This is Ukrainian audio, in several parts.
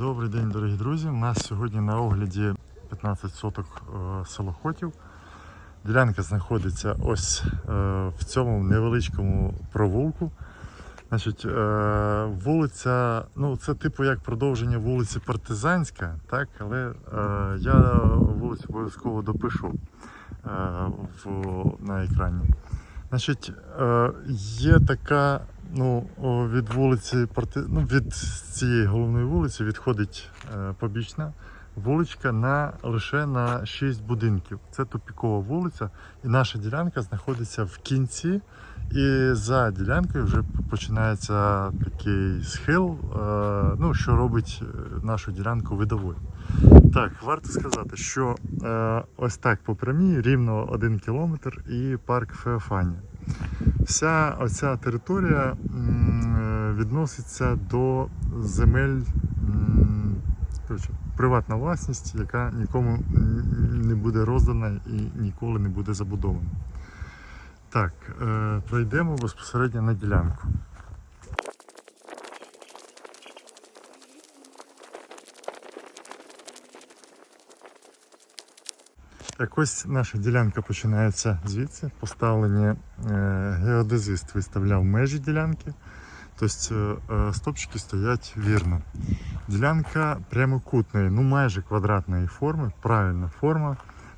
Добрий день, дорогі друзі. У нас сьогодні на огляді 15 соток е, селохотів. Ділянка знаходиться ось е, в цьому невеличкому провулку. Значить, е, вулиця, ну це типу як продовження вулиці Партизанська, так, але я вулицю обов'язково допишу на екрані. Значить, є така, ну, від вулиці ну, від цієї головної вулиці відходить е, побічна вуличка на лише на 6 будинків. Це тупікова вулиця, і наша ділянка знаходиться в кінці. І за ділянкою вже починається такий схил, е, ну, що робить е, нашу ділянку видовою. Так, варто сказати, що ось так по прямій рівно 1 кілометр і парк Феофанія. Вся оця територія е, відноситься до земель коротше, приватна власність, яка нікому не буде роздана і ніколи не буде забудована. Так, е, пройдемо безпосередньо на ділянку. Так ось наша ділянка починається звідси. Поставлені е, геодезист виставляв межі ділянки. Тобто е, стопчики стоять вірно. Ділянка прямокутної, ну майже квадратної форми, правильна форма.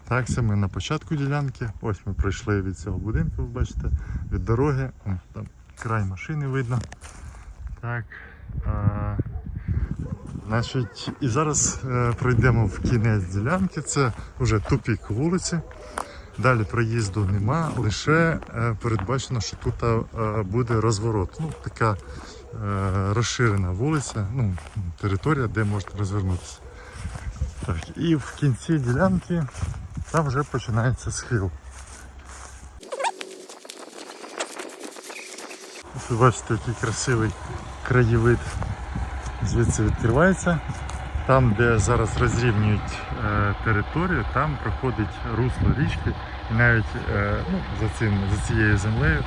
Так, це ми на початку ділянки. Ось ми пройшли від цього будинку, ви бачите, від дороги. Там край машини видно. Так. Значить, і зараз е, пройдемо в кінець ділянки. Це вже тупік вулиці. Далі проїзду нема, лише е, передбачено, що тут е, буде розворот. Ну, така е, розширена вулиця, ну, територія, де можна розвернутися. Так, і в кінці ділянки там вже починається схил. Ось бачите, який красивий краєвид звідси відкривається. Там, де зараз розрівнюють е, територію, там проходить русло річки, і навіть е, ну, за, цим, за цією землею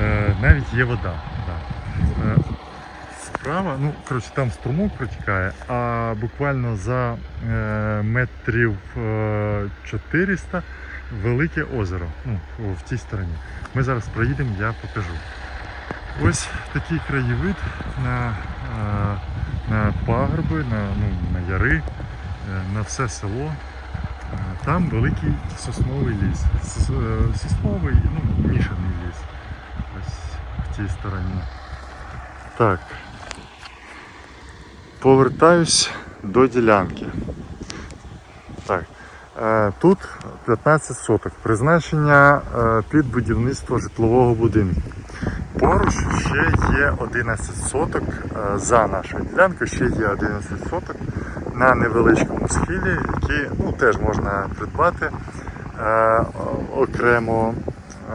е, навіть є вода. Да. Е, справа, ну коротше, там струмок протікає, а буквально за е, метрів е, 400 велике озеро ну, в тій стороні. Ми зараз проїдемо, я покажу. Ось такий краєвид на, е, на пагорби, на, ну, на яри, е, на все село. Е, Там великий сосновий ліс. Сосновий, ну, мішаний ліс. Ось в тій стороні. Так. Повертаюсь до ділянки. Так. Тут 15 соток. Призначення під будівництво житлового будинку. Поруч ще є 11 соток е, за нашою ділянкою, ще є 11 соток на невеличкому схилі, які ну, теж можна придбати е, окремо.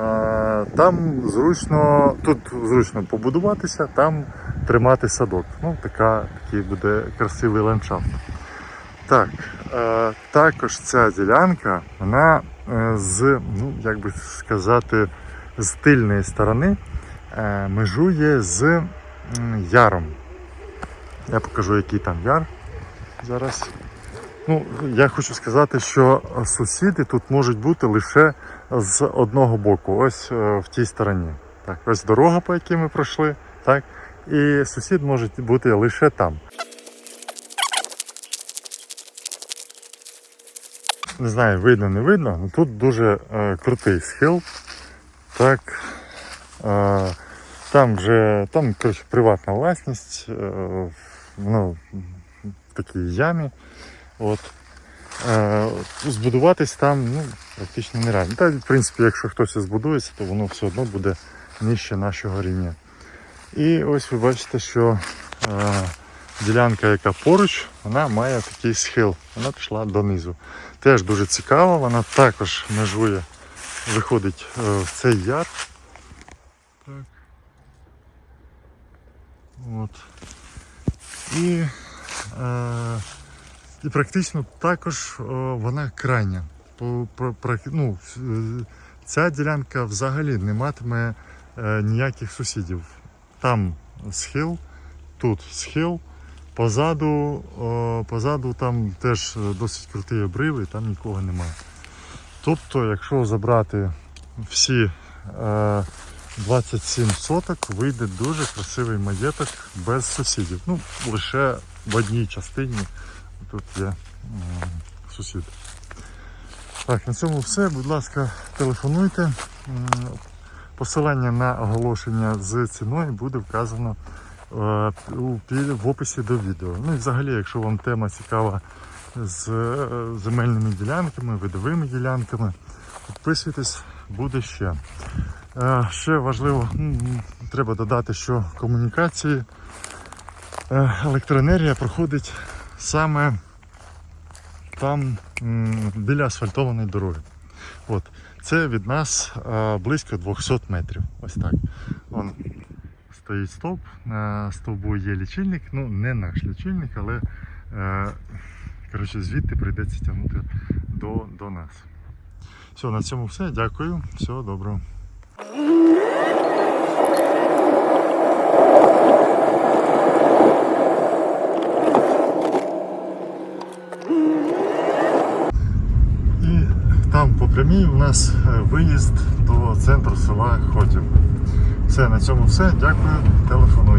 Е, Там зручно, тут зручно побудуватися, там тримати садок. Ну, така, такий буде красивий ландшафт. Так, е, також ця ділянка, вона е, з, ну, як би сказати, з тильної сторони межує з яром. Я покажу, який там яр зараз. Ну, я хочу сказати, що сусіди тут можуть бути лише з одного боку, ось е, в тій стороні. Так, ось дорога, по якій ми пройшли, так, і сусід може бути лише там. Не знаю, видно, не видно, але тут дуже е, крутий схил. Так, е, там вже там, коротше, приватна власність, е, ну, в такій ямі. От. Е, збудуватись там ну, практично нереально. Та, в принципі, якщо хтось збудується, то воно все одно буде нижче нашого рівня. І ось ви бачите, що е, ділянка, яка поруч, вона має такий схил. Вона пішла донизу. Теж дуже цікаво, вона також межує, виходить е, в цей яр. От. І, е, і практично також е, вона крайня. По, про, про, ну, е, ця ділянка взагалі не матиме е, ніяких сусідів. Там схил, тут схил, Позаду, о, позаду там теж е, досить крутий обрив і там нікого немає. Тобто, якщо забрати всі е, 27 соток, вийде дуже красивий маєток без сусідів. Ну, лише в одній частині тут є сусід. Так, на цьому все. Будь ласка, телефонуйте. Посилання на оголошення з ціною буде вказано е, в описі до відео. Ну і взагалі, якщо вам тема цікава з е, земельними ділянками, видовими ділянками, підписуйтесь, буде ще. Ще важливо, треба додати, що комунікації е, електроенергія проходить саме там біля асфальтованої дороги. От. Це від нас е, близько 200 метрів. Ось так. Вон стоїть стовп, на стовбу є лічильник, ну не наш лічильник, але е, коротше, звідти прийдеться тягнути до, до нас. Все, на цьому все. Дякую. Всього доброго. І по у нас е, виїзд до центру села Хотів. Все, на цьому все. Дякую. Телефонуйте.